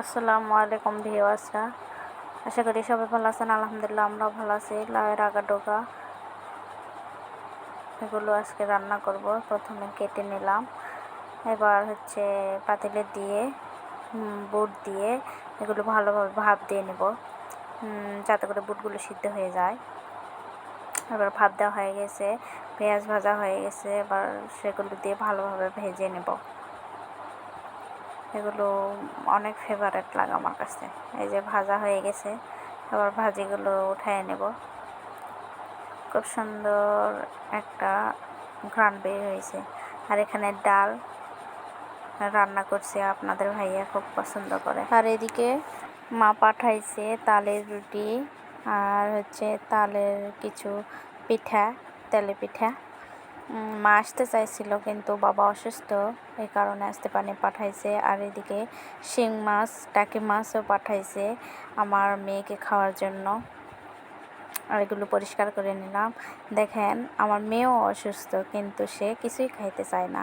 আসসালামু আলাইকুম ভিওয়াসরা আশা করি সবাই ভালো আছেন। আলহামদুলিল্লাহ আমরাও ভালো আছি। লাউয়ের আগা ডোকা এগুলো আজকে রান্না করব। প্রথমে কেটে নিলাম। এবার হচ্ছে পাতিলে দিয়ে বুট দিয়ে এগুলো ভালোভাবে ভাপ দিয়ে নেব। যাতে করে বুটগুলো সিদ্ধ হয়ে যায়। এবার ভাপ দেওয়া হয়ে গেছে। পেঁয়াজ ভাজা হয়ে গেছে। এবার সেগুলো দিয়ে ভালোভাবে ভেজে নেব। এগুলো অনেক ফেভারেট লাগে আমার কাছে। এই যে ভাজা হয়ে গেছে আবার ভাজিগুলো উঠায় নেব। খুব সুন্দর একটা ঘ্রাণ বের হয়েছে। আর এখানে ডাল রান্না করছে আপনাদের ভাইয়া, খুব পছন্দ করে। আর এদিকে মা পাঠাইছে তালের রুটি, আর হচ্ছে তালের কিছু পিঠা, তেলে পিঠা। মা আসতে চাইছিল, কিন্তু বাবা অসুস্থ, এই কারণে আসতে পানি পাঠাইছে। আর এদিকে শিং মাছ, টাকি মাছও পাঠাইছে আমার মেয়েকে খাওয়ার জন্য। আর এগুলো পরিষ্কার করে নিলাম। দেখেন, আমার মেয়েও অসুস্থ, কিন্তু সে কিছুই খাইতে চায় না।